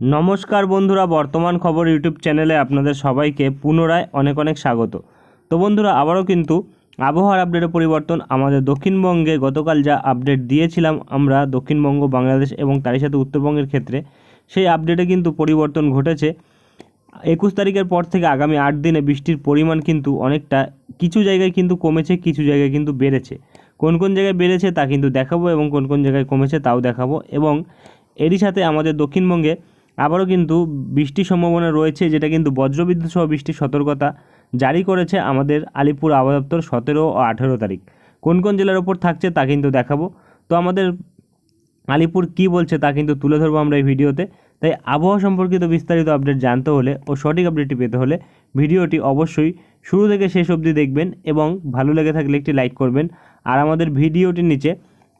নমস্কার বন্ধুরা, বর্তমান খবর ইউটিউব চ্যানেলে আপনাদের সবাইকে পুনরায় অনেক অনেক স্বাগত। তো বন্ধুরা, আবারও কিন্তু আবহাওয়ার আপডেটে পরিবর্তন আমাদের দক্ষিণবঙ্গে গতকাল যা আপডেট দিয়েছিলাম আমরা, দক্ষিণবঙ্গ, বাংলাদেশ এবং তারই সাথে উত্তরবঙ্গের ক্ষেত্রে, সেই আপডেটে কিন্তু পরিবর্তন ঘটেছে। একুশ তারিখের পর থেকে আগামী আট দিনে বৃষ্টির পরিমাণ কিন্তু অনেকটা, কিছু জায়গায় কিন্তু কমেছে, কিছু জায়গায় কিন্তু বেড়েছে। কোন কোন জায়গায় বেড়েছে তা কিন্তু দেখাবো এবং কোন কোন জায়গায় কমেছে তাও দেখাবো এবং এরই সাথে আমাদের দক্ষিণবঙ্গে আবারও কিন্তু বৃষ্টির সম্ভাবনা রয়েছে, যেটা কিন্তু বজ্রবিদ্যুৎ সহ বৃষ্টির সতর্কতা জারি করেছে আমাদের আলিপুর আবহাওয়া দপ্তর সতেরো ও আঠেরো তারিখ। কোন কোন জেলার ওপর থাকছে তা কিন্তু দেখাবো। তো আমাদের আলিপুর কি বলছে তা কিন্তু তুলে ধরবো আমরা এই ভিডিওতে। তাই আবহাওয়া সম্পর্কিত বিস্তারিত আপডেট জানতে হলে ও সঠিক আপডেটটি পেতে হলে ভিডিওটি অবশ্যই শুরু থেকে শেষ অবধি দেখবেন এবং ভালো লেগে থাকলে একটি লাইক করবেন। আর আমাদের ভিডিওটির নিচে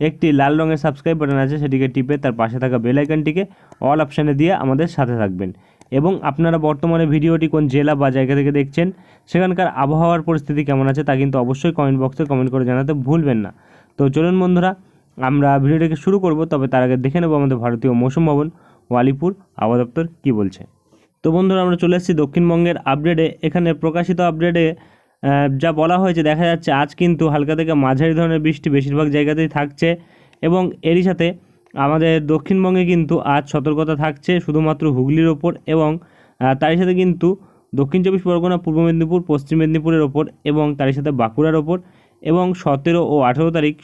একটি লাল রঙের সাবস্ক্রাইব বাটন আছে, সেটিকে টিপে তার পাশে থাকা বেল আইকনটিকে অল অপশানে দিয়ে আমাদের সাথে থাকবেন। এবং আপনারা বর্তমানে ভিডিওটি কোন জেলা বা জায়গা থেকে দেখছেন, সেখানকার আবহাওয়ার পরিস্থিতি কেমন আছে তা কিন্তু অবশ্যই কমেন্ট বক্সে কমেন্ট করে জানাতে ভুলবেন না। তো চলুন বন্ধুরা, আমরা ভিডিওটিকে শুরু করব, তবে তার আগে দেখে নেব আমাদের ভারতীয় মৌসুম ভবন, ওয়ালিপুর আবহাওয়া দপ্তর কী বলছে। তো বন্ধুরা, আমরা চলে এসেছি দক্ষিণবঙ্গের আপডেটে এখানে প্রকাশিত আপডেটে যা বলা হয়েছে, দেখা যাচ্ছে আজ কিন্তু হালকা থেকে মাঝারি ধরনের বৃষ্টি বেশিরভাগ জায়গাতেই থাকছে এবং এরই সাথে আমাদের দক্ষিণবঙ্গে কিন্তু আজ সতর্কতা থাকছে শুধুমাত্র হুগলির ওপর এবং তারই সাথে কিন্তু দক্ষিণ চব্বিশ পরগনা, পূর্ব মেদিনীপুর, পশ্চিম মেদিনীপুরের ওপর এবং তারই সাথে বাঁকুড়ার ওপর এবং সতেরো ও আঠেরো তারিখ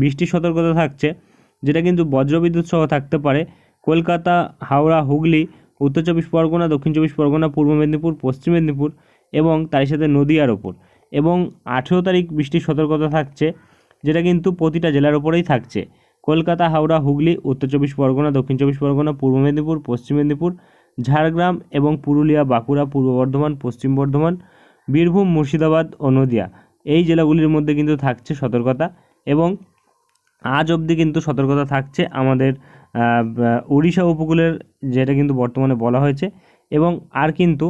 বৃষ্টির সতর্কতা থাকছে, যেটা কিন্তু বজ্রবিদ্যুৎ সহ থাকতে পারে। কলকাতা, হাওড়া, হুগলি, উত্তর চব্বিশ পরগনা, দক্ষিণ চব্বিশ পরগনা, পূর্ব মেদিনীপুর, পশ্চিম মেদিনীপুর এবং তারই সাথে নদিয়ার ওপর। এবং আঠেরো তারিখ বৃষ্টির সতর্কতা থাকছে, যেটা কিন্তু প্রতিটা জেলার ওপরেই থাকছে। কলকাতা, হাওড়া, হুগলি, উত্তর চব্বিশ পরগনা, দক্ষিণ চব্বিশ পরগনা, পূর্ব মেদিনীপুর, পশ্চিম মেদিনীপুর, ঝাড়গ্রাম এবং পুরুলিয়া, বাঁকুড়া, পূর্ব বর্ধমান, পশ্চিম বর্ধমান, বীরভূম, মুর্শিদাবাদ ও নদিয়া। এই জেলাগুলির মধ্যে কিন্তু থাকছে সতর্কতা এবং আজ অবধি কিন্তু সতর্কতা থাকছে আমাদের উড়িষ্যা উপকূলের, যেটা কিন্তু বর্তমানে বলা হয়েছে। এবং আর কিন্তু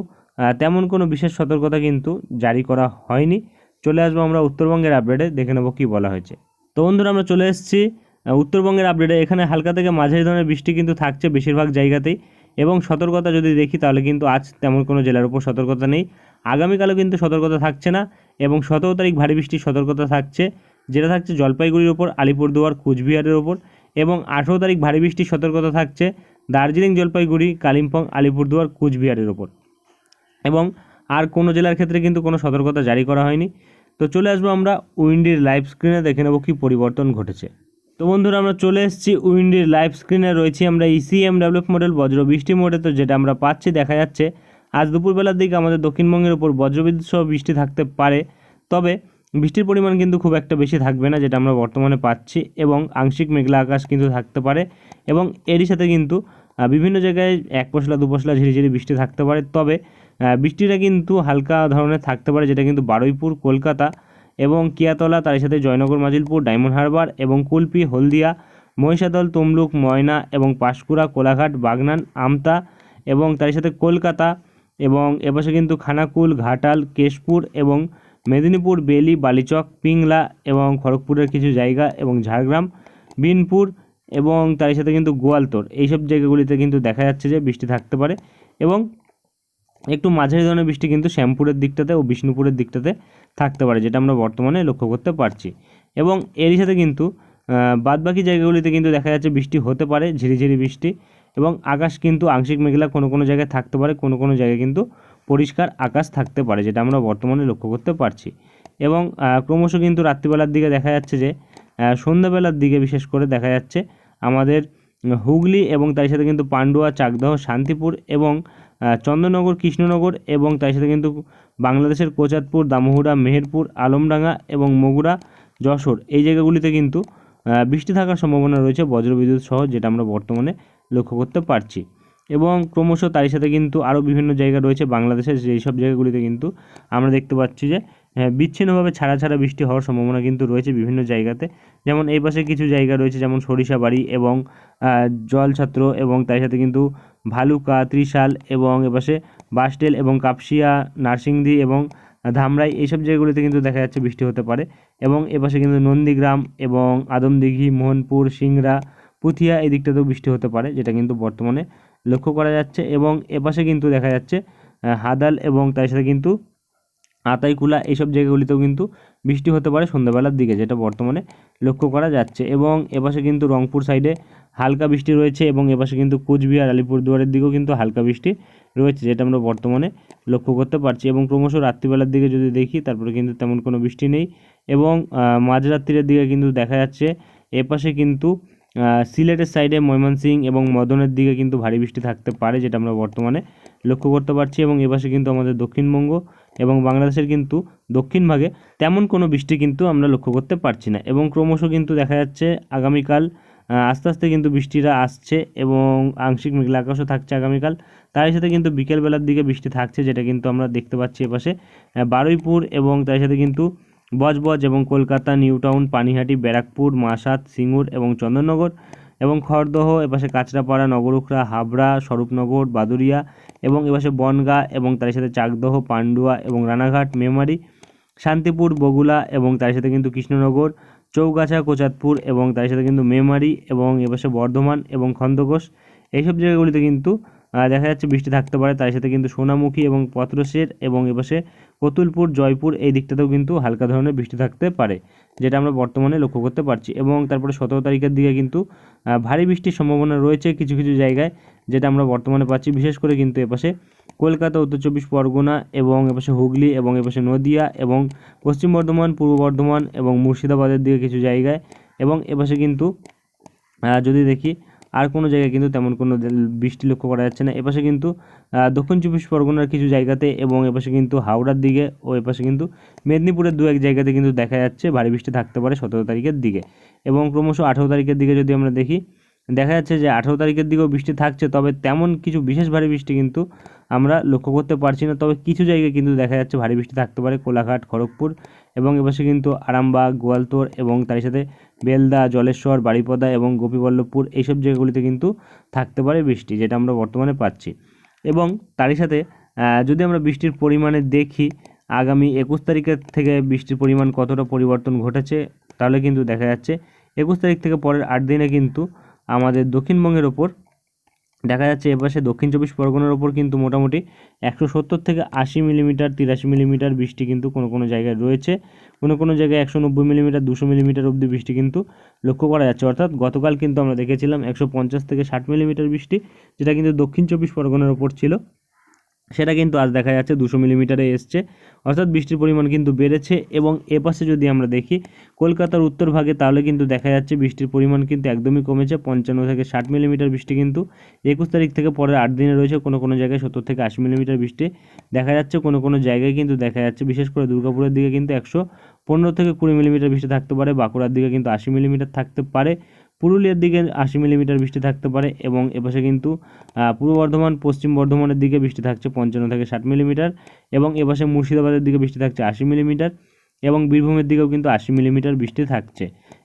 তেমন কোনো বিশেষ সতর্কতা কিন্তু জারি করা হয়নি। চলে আসব আমরা উত্তরবঙ্গের আপডেটে দেখে নেব কী বলা হয়েছে। তো বন্ধুরা, আমরা চলে এসেছি উত্তরবঙ্গের আপডেটে এখানে হালকা থেকে মাঝারি ধরনের বৃষ্টি কিন্তু থাকছে বেশিরভাগ জায়গাতেই এবং সতর্কতা যদি দেখি তাহলে কিন্তু আজ তেমন কোনো জেলার উপর সতর্কতা নেই। আগামীকালও কিন্তু সতর্কতা থাকছে না এবং সতেরো তারিখ ভারী বৃষ্টির সতর্কতা থাকছে, যেটা থাকছে জলপাইগুড়ির ওপর আলিপুরদুয়ার, কুচবিহারের ওপর এবং আঠেরো তারিখ ভারী বৃষ্টির সতর্কতা থাকছে দার্জিলিং, জলপাইগুড়ি, কালিম্পং, আলিপুরদুয়ার, কুচবিহারের ওপর এবং আর কোনো জেলার ক্ষেত্রে কিন্তু কোনো সতর্কতা জারি করা হয়নি। তো চলে আসব আমরা উইন্ডির লাইভ স্ক্রিনে, দেখে নেব কী পরিবর্তন ঘটেছে। তো বন্ধুরা, আমরা চলে এসেছি উইন্ডির লাইভ স্ক্রিনে। রয়েছি আমরা ইসিএম ডেভেলপ মডেল বজ্র বৃষ্টি মোডে। তো যেটা আমরা পাচ্ছি, দেখা যাচ্ছে, আজ দুপুরবেলার দিকে আমাদের দক্ষিণবঙ্গের উপর বজ্রবিদ্যুৎ সহ বৃষ্টি থাকতে পারে। তবে বৃষ্টির পরিমাণ কিন্তু খুব একটা বেশি থাকবে না, যেটা আমরা বর্তমানে পাচ্ছি, এবং আংশিক মেঘলা আকাশ কিন্তু থাকতে পারে, এবং এরই সাথে কিন্তু বিভিন্ন জায়গায় এক পশলা, দু পশলা ঝিরিঝিরি বৃষ্টি থাকতে পারে। তবে বৃষ্টিটা কিন্তু হালকা ধরনের থাকতে পারে, যেটা কিন্তু বারুইপুর, কলকাতা এবং কিয়াতলা, তার সাথে জয়নগর, মাজিলপুর, ডায়মন্ড হারবার এবং কুলপি, হলদিয়া, মহিষাদল, তমলুক, ময়না এবং পাঁশকুড়া, কোলাঘাট, বাগনান, আমতা এবং তার সাথে কলকাতা এবং এপাশে কিন্তু খানাকুল, ঘাটাল, কেশপুর এবং মেদিনীপুর, বেলি, বালিচক, পিংলা এবং খড়গপুরের কিছু জায়গা এবং ঝাড়গ্রাম, বিনপুর এবং তার সাথে কিন্তু গোয়ালতোর। এইসব জায়গাগুলিতে কিন্তু দেখা যাচ্ছে যে বৃষ্টি থাকতে পারে এবং একটু মাঝারি ধরনের বৃষ্টি কিন্তু শ্যামপুরের দিকটাতে ও বিষ্ণুপুরের দিকটাতে থাকতে পারে, যেটা আমরা বর্তমানে লক্ষ্য করতে পারছি। এবং এরই সাথে কিন্তু বাদবাকি জায়গাগুলিতে কিন্তু দেখা যাচ্ছে বৃষ্টি হতে পারে, ঝিরিঝিরি বৃষ্টি এবং আকাশ কিন্তু আংশিক মেঘলা কোনো কোনো জায়গায় থাকতে পারে, কোনো কোনো জায়গায় কিন্তু পরিষ্কার আকাশ থাকতে পারে, যেটা আমরা বর্তমানে লক্ষ্য করতে পারছি। এবং ক্রমশ কিন্তু রাত্রিবেলার দিকে দেখা যাচ্ছে যে সন্ধ্যাবেলার দিকে বিশেষ করে দেখা যাচ্ছে আমাদের হুগলি এবং তার সাথে কিন্তু পান্ডুয়া, চাকদহ, শান্তিপুর এবং চন্দননগর, কৃষ্ণনগর এবং তার সাথে কিন্তু বাংলাদেশের কোচাতপুর, দামোহরা, মেহেরপুর, আলমডাঙ্গা এবং মগুরা, যশোর এই জায়গাগুলিতে কিন্তু বৃষ্টি থাকার সম্ভাবনা রয়েছে বজ্রবিদ্যুৎ সহ যেটা আমরা বর্তমানে লক্ষ্য করতে পারছি। এবং ক্রমশ তারই সাথে কিন্তু আরও বিভিন্ন জায়গা রয়েছে বাংলাদেশের যেই সব জায়গাগুলিতে কিন্তু আমরা দেখতে পাচ্ছি যে বিচ্ছিন্নভাবে ছাড়া ছাড়া বৃষ্টি হওয়ার সম্ভাবনা কিন্তু রয়েছে বিভিন্ন জায়গাতে। যেমন এই পাশে কিছু জায়গা রয়েছে, যেমন সরিষাবাড়ি এবং জলছত্র এবং তার সাথে কিন্তু ভালুকা, ত্রিশাল এবং এপাশে বাসটেল এবং কাপসিয়া, নার্সিংদি এবং ধামরাই এইসব জায়গাগুলিতে কিন্তু দেখা যাচ্ছে বৃষ্টি হতে পারে। এবং এপাশে কিন্তু নন্দীগ্রাম এবং আদমদিঘি, মোহনপুর, সিংড়া, পুথিয়া এই দিকটাতেও বৃষ্টি হতে পারে, যেটা কিন্তু বর্তমানে লক্ষ্য করা যাচ্ছে। এবং এপাশে কিন্তু দেখা যাচ্ছে হাদাল এবং তার সাথে কিন্তু আতাইকুলা এইসব জায়গাগুলিতেও কিন্তু বৃষ্টি হতে পারে সন্ধ্যাবেলার দিকে যেটা বর্তমানে লক্ষ্য করা যাচ্ছে। এবং এপাশে কিন্তু রংপুর সাইডে হালকা বৃষ্টি রয়েছে এবং এপাশে কিন্তু কোচবিহার আলিপুরদুয়ারের দিকেও কিন্তু হালকা বৃষ্টি রয়েছে যেটা আমরা বর্তমানে লক্ষ্য করতে পারছি। এবং ক্রমশ রাত্রিবেলার দিকে যদি দেখি তারপরে কিন্তু তেমন কোনো বৃষ্টি নেই। এবং আহ, মাঝরাত্রির দিকে কিন্তু দেখা যাচ্ছে এপাশে কিন্তু সিলেটের সাইডে ময়মনসিং এবং মদনের দিকে কিন্তু ভারী বৃষ্টি থাকতে পারে যেটা আমরা বর্তমানে লক্ষ্য করতে পারছি এবং এপাশে কিন্তু আমাদের দক্ষিণবঙ্গ এবং বাংলাদেশের কিন্তু দক্ষিণ ভাগে তেমন কোনো বৃষ্টি কিন্তু আমরা লক্ষ্য করতে পারছি না। এবং ক্রমশ কিন্তু দেখা যাচ্ছে আগামীকাল আস্তে আস্তে কিন্তু বৃষ্টিটা আসছে এবং আংশিক মেঘলা আকাশও থাকছে আগামীকাল। তার সাথে কিন্তু বিকেলবেলার দিকে বৃষ্টি থাকছে যেটা কিন্তু আমরা দেখতে পাচ্ছি এপাশে বারুইপুর এবং তার সাথে কিন্তু বজবজ এবং কলকাতা নিউ টাউন পানিহাটি, ব্যারাকপুর মাসাত সিঙ্গুর এবং চন্দননগর। এবং খড়দহ, এপাশে কাঁচরাপাড়া নগরুখরা হাবড়া, স্বরূপনগর, বাদুরিয়া এবং এপাশে বনগা এবং তার সাথে চাকদহ, পান্ডুয়া এবং রানাঘাট, মেমারি, শান্তিপুর, বগুলা এবং তার সাথে কিন্তু কৃষ্ণনগর, চৌগাছা কোচাতপুর এবং তার সাথে কিন্তু মেমারি এবং এপাশে বর্ধমান এবং খন্দকোষ এইসব জায়গাগুলিতে কিন্তু দেখা যাচ্ছে বৃষ্টি থাকতে পারে, তার সাথে কিন্তু সোনামুখী এবং পত্রসের এবং এপাশে কতুলপুর, জয়পুর এই দিকটাতেও কিন্তু হালকা ধরনের বৃষ্টি থাকতে পারে, যেটা আমরা বর্তমানে লক্ষ্য করতে পারছি। এবং তারপরে সতেরো তারিখের দিকে কিন্তু ভারী বৃষ্টির সম্ভাবনা রয়েছে কিছু কিছু জায়গায়, যেটা আমরা বর্তমানে পাচ্ছি। বিশেষ করে কিন্তু এপাশে কলকাতা, উত্তর চব্বিশ পরগনা এবং এপাশে হুগলি এবং এপাশে নদিয়া এবং পশ্চিম বর্ধমান, পূর্ব বর্ধমান এবং মুর্শিদাবাদের দিকে কিছু জায়গায় এবং এপাশে কিন্তু যদি দেখি আর কোনো জায়গায় কিন্তু তেমন কোনো বৃষ্টি লক্ষ্য করা যাচ্ছে না। এপাশে কিন্তু দক্ষিণ চব্বিশ পরগনার কিছু জায়গাতে এবং এপাশে কিন্তু হাওড়ার দিকে ও এপাশে কিন্তু মেদিনীপুরের দু এক জায়গাতে কিন্তু দেখা যাচ্ছে ভারী বৃষ্টি থাকতে পারে সতেরো তারিখের দিকে। এবং ক্রমশ আঠেরো তারিখের দিকে যদি আমরা দেখি, দেখা যাচ্ছে যে আঠেরো তারিখের দিকেও বৃষ্টি থাকছে, তবে তেমন কিছু বিশেষ ভারী বৃষ্টি কিন্তু আমরা লক্ষ্য করতে পারছি না। তবে কিছু জায়গায় কিন্তু দেখা যাচ্ছে ভারী বৃষ্টি থাকতে পারে, কোলাঘাট, খড়গপুর এবং এপাশে কিন্তু আরামবাগ গোয়ালতোড় এবং তার সাথে বেলদা, জলেশ্বর বাড়িপদা এবং গোপীবল্লভপুর এইসব জায়গাগুলিতে কিন্তু থাকতে পারে বৃষ্টি, যেটা আমরা বর্তমানে পাচ্ছি। এবং তারই সাথে যদি আমরা বৃষ্টির পরিমাণে দেখি, আগামী একুশ তারিখের থেকে বৃষ্টির পরিমাণ কতটা পরিবর্তন ঘটেছে, তাহলে কিন্তু দেখা যাচ্ছে, একুশ তারিখ থেকে পরের আট দিনে কিন্তু আমাদের দক্ষিণবঙ্গের ওপর দেখা যাচ্ছে এপাশে দক্ষিণ চব্বিশ পরগনার ওপর কিন্তু মোটামুটি একশো সত্তর থেকে আশি মিলিমিটার, তিরাশি মিলিমিটার বৃষ্টি কিন্তু কোনো কোনো জায়গায় রয়েছে। কোনো কোনো জায়গায় একশো নব্বই মিলিমিটার, দুশো মিলিমিটার অবধি বৃষ্টি কিন্তু লক্ষ্য করা যাচ্ছে। অর্থাৎ গতকাল কিন্তু আমরা দেখেছিলাম একশো পঞ্চাশ থেকে ষাট মিলিমিটার বৃষ্টি, যেটা কিন্তু দক্ষিণ চব্বিশ পরগনার ওপর ছিল। সেটা কিন্তু আজ দেখা যাচ্ছে দুশো মিলিমিটারে এসছে। অর্থাৎ বৃষ্টির পরিমাণ কিন্তু বেড়েছে এবং এপাশে যদি আমরা দেখি কলকাতার উত্তর ভাগে, তাহলে কিন্তু দেখা যাচ্ছে বৃষ্টির পরিমাণ কিন্তু একদমই কমেছে। পঞ্চান্ন থেকে ষাট মিলিমিটার বৃষ্টি কিন্তু একুশ তারিখ থেকে পরের আট দিনে রয়েছে। কোনো কোনো জায়গায় সত্তর থেকে আশি মিলিমিটার বৃষ্টি দেখা যাচ্ছে, কোনো কোনো জায়গায় কিন্তু দেখা যাচ্ছে। বিশেষ করে দুর্গাপুরের দিকে কিন্তু একশো পনেরো থেকে কুড়ি মিলিমিটার বৃষ্টি থাকতে পারে। বাঁকুড়ার দিকে কিন্তু আশি মিলিমিটার থাকতে পারে। পুরুলিয়ার দিকে আশি মিলিমিটার বৃষ্টি থাকতে পারে এবং এপাশে কিন্তু পূর্ব বর্ধমান, পশ্চিম বর্ধমানের দিকে বৃষ্টি থাকছে পঞ্চান্ন থেকে ষাট মিলিমিটার এবং এপাশে মুর্শিদাবাদের দিকে বৃষ্টি থাকছে আশি মিলিমিটার এবং বীরভূমের দিকেও কিন্তু আশি মিলিমিটার বৃষ্টি থাকছে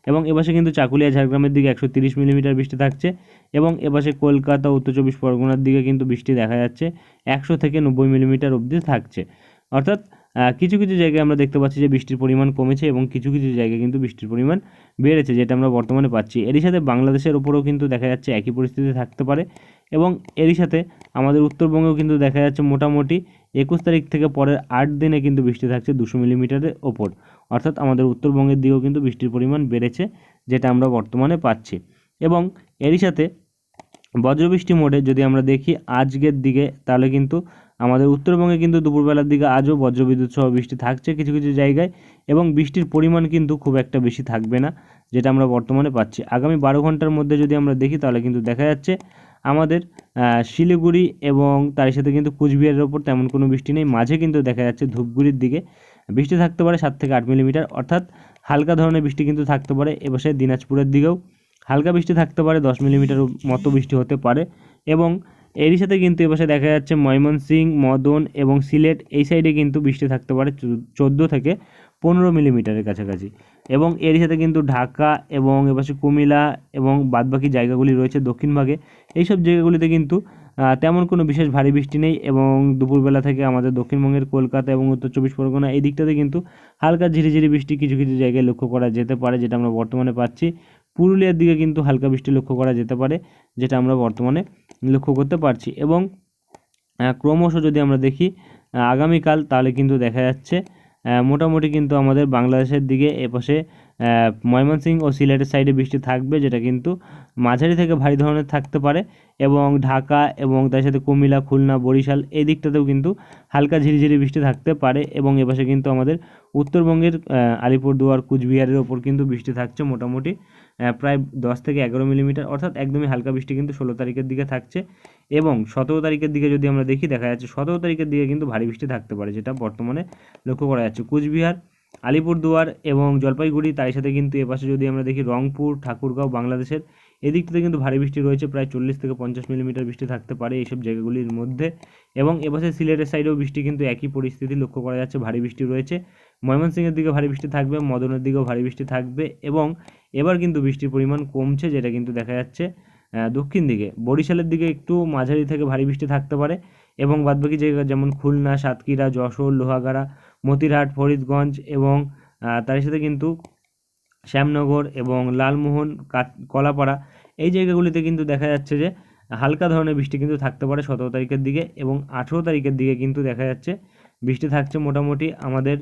এবং এপাশে কিন্তু চাকুলিয়া, ঝাড়গ্রামের দিকে একশো তিরিশ মিলিমিটার বৃষ্টি থাকছে এবং এপাশে কলকাতা, উত্তর চব্বিশ পরগনার দিকে কিন্তু বৃষ্টি দেখা যাচ্ছে একশো থেকে নব্বই মিলিমিটার অবধি থাকছে। অর্থাৎ কিছু কিছু জায়গায় আমরা দেখতে পাচ্ছি যে বৃষ্টির পরিমাণ কমেছে এবং কিছু কিছু জায়গায় কিন্তু বৃষ্টির পরিমাণ বেড়েছে, যেটা আমরা বর্তমানে পাচ্ছি। এরই সাথে বাংলাদেশের ওপরেও কিন্তু দেখা যাচ্ছে একই পরিস্থিতি থাকতে পারে এবং এরই সাথে আমাদের উত্তরবঙ্গেও কিন্তু দেখা যাচ্ছে মোটামুটি একুশ তারিখ থেকে পরের আট দিনে কিন্তু বৃষ্টি থাকছে দুশো মিলিমিটারের ওপর। অর্থাৎ আমাদের উত্তরবঙ্গের দিকেও কিন্তু বৃষ্টির পরিমাণ বেড়েছে, যেটা আমরা বর্তমানে পাচ্ছি। এবং এরই সাথে বজ্রবৃষ্টি মোডে যদি আমরা দেখি আজকের দিকে, তাহলে কিন্তু আমাদের উত্তরবঙ্গে কিন্তু দুপুরবেলার দিকে আজও বজ্রবিদ্যুৎ সহ বৃষ্টি থাকছে কিছু কিছু জায়গায় এবং বৃষ্টির পরিমাণ কিন্তু খুব একটা বেশি থাকবে না, যেটা আমরা বর্তমানে পাচ্ছি। আগামী বারো ঘণ্টার মধ্যে যদি আমরা দেখি, তাহলে কিন্তু দেখা যাচ্ছে আমাদের শিলিগুড়ি এবং তার সাথে কিন্তু কুচবিহারের ওপর তেমন কোনো বৃষ্টি নেই। মাঝে কিন্তু দেখা যাচ্ছে ধূপগুড়ির দিকে বৃষ্টি থাকতে পারে সাত থেকে আট মিলিমিটার। অর্থাৎ হালকা ধরনের বৃষ্টি কিন্তু থাকতে পারে। এপাশে দিনাজপুরের দিকেও হালকা বৃষ্টি থাকতে পারে, দশ মিলিমিটার মতো বৃষ্টি হতে পারে এবং এরই সাথে কিন্তু এপাশে দেখা যাচ্ছে ময়মনসিং, মদন এবং সিলেট, এই সাইডে কিন্তু বৃষ্টি থাকতে পারে চোদ্দ থেকে পনেরো মিলিমিটারের কাছাকাছি। এবং এরই সাথে কিন্তু ঢাকা এবং এপাশে কুমিল্লা এবং বাদবাকি জায়গাগুলি রয়েছে দক্ষিণ ভাগে। এইসব জায়গাগুলিতে কিন্তু তেমন কোনো বিশেষ ভারী বৃষ্টি নেই এবং দুপুরবেলা থেকে আমাদের দক্ষিণবঙ্গের কলকাতা এবং উত্তর চব্বিশ পরগনা এই দিকটাতে কিন্তু হালকা ঝিরিঝিরি বৃষ্টি কিছু কিছু জায়গায় লক্ষ্য করা যেতে পারে, যেটা আমরা বর্তমানে পাচ্ছি। পুরুলিয়ার দিকে কিন্তু হালকা বৃষ্টি লক্ষ্য করা যেতে পারে, যেটা আমরা বর্তমানে লক্ষ্য করতে পারছি। এবং ক্রমশ যদি আমরা দেখি আগামীকাল তাহলে কিন্তু দেখা যাচ্ছে মোটামুটি কিন্তু আমাদের বাংলাদেশের দিকে এপাশে ময়মনসিংহ ও সিলেটের সাইডে বৃষ্টি থাকবে, যেটা কিন্তু মাঝারি থেকে ভারী ধরনের থাকতে পারে। এবং ঢাকা এবং তার সাথে কুমিল্লা, খুলনা, বরিশাল এই দিকটাতেও কিন্তু হালকা ঝিরিঝিরি বৃষ্টি থাকতে পারে। এবং এপাশে কিন্তু আমাদের উত্তরবঙ্গের আলিপুরদুয়ার, কুচবিহারের ওপর কিন্তু বৃষ্টি থাকছে মোটামুটি। প্রায় দশ থেকে এগারো মিলিমিটার, অর্থাৎ একদমই হালকা বৃষ্টি কিন্তু ষোলো তারিখের দিকে থাকছে। এবং সতেরো তারিখের দিকে যদি আমরা দেখি, দেখা যাচ্ছে সতেরো তারিখের দিকে কিন্তু ভারী বৃষ্টি থাকতে পারে, যেটা বর্তমানে লক্ষ্য করা যাচ্ছে। কুচবিহার, আলিপুরদুয়ার এবং জলপাইগুড়ি তার সাথে কিন্তু এপাশে যদি আমরা দেখি রংপুর, ঠাকুরগাঁও, বাংলাদেশের এদিক থেকে কিন্তু ভারী বৃষ্টি রয়েছে, প্রায় চল্লিশ থেকে পঞ্চাশ মিলিমিটার বৃষ্টি থাকতে পারে এইসব জায়গাগুলির মধ্যে। এবং এপাশে সিলেটের সাইডেও বৃষ্টি কিন্তু একই পরিস্থিতি লক্ষ্য করা যাচ্ছে, ভারী বৃষ্টি রয়েছে। ময়মনসিংহের দিকে ভারী বৃষ্টি থাকবে, মদনের দিকেও ভারী বৃষ্টি থাকবে এবং এবার কিন্তু বৃষ্টির পরিমাণ কমছে, যেটা কিন্তু দেখা যাচ্ছে দক্ষিণ দিকে। বরিশালের দিকে একটু মাঝারি থেকে ভারী বৃষ্টি থাকতে পারে এবং বাদবাকি জায়গা যেমন খুলনা, সাতক্ষীরা, যশোর, লোহাগাড়া, মতিরহাট, ফরিদগঞ্জ এবং তার সাথে কিন্তু শ্যামনগর এবং লালমোহন কলাপাড়া এই জায়গাগুলিতে কিন্তু দেখা যাচ্ছে যে হালকা ধরনের বৃষ্টি কিন্তু থাকতে পারে সতেরো তারিখের দিকে এবং আঠেরো তারিখের দিকে কিন্তু দেখা যাচ্ছে বৃষ্টি থাকছে মোটামুটি। আমাদের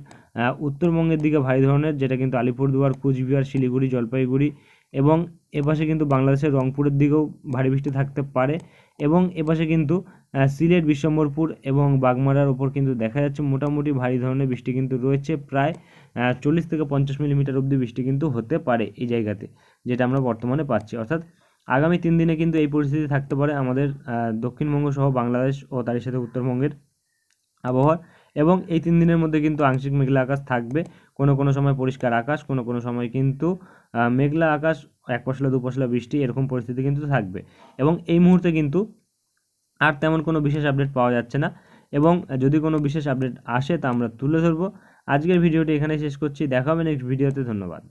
উত্তরবঙ্গের দিকে ভারী ধরনের, যেটা কিন্তু আলিপুরদুয়ার, কুচবিহার, শিলিগুড়ি, জলপাইগুড়ি এবং এপাশে কিন্তু বাংলাদেশের রংপুরের দিকেও ভারী বৃষ্টি থাকতে পারে এবং এপাশে কিন্তু সিলেট, বিশ্বম্বরপুর এবং বাগমারার ওপর কিন্তু দেখা যাচ্ছে মোটামুটি ভারী ধরনের বৃষ্টি কিন্তু রয়েছে। প্রায় চল্লিশ থেকে পঞ্চাশ মিলিমিটার অবধি বৃষ্টি কিন্তু হতে পারে এই জায়গাতে, যেটা আমরা বর্তমানে পাচ্ছি। অর্থাৎ আগামী তিন দিনে কিন্তু এই পরিস্থিতি থাকতে পারে আমাদের দক্ষিণবঙ্গ সহ বাংলাদেশ ও তার সাথে উত্তরবঙ্গের আবহাওয়া এবং এই তিন দিনের মধ্যে কিন্তু আংশিক মেঘলা আকাশ থাকবে। কোনো কোনো সময় পরিষ্কার আকাশ, কোনো কোনো সময় কিন্তু মেঘলা আকাশ, এক পশলা, দু পশলা বৃষ্টি, এরকম পরিস্থিতি কিন্তু থাকবে। এবং এই মুহূর্তে কিন্তু আর তেমন কোনো বিশেষ আপডেট পাওয়া যাচ্ছে না। এবং যদি কোনো বিশেষ আপডেট আসে তা আমরা তুলে ধরবো। আজকের ভিডিওটি এখানে শেষ করছি। দেখা হবে নেক্সট ভিডিওতে। ধন্যবাদ।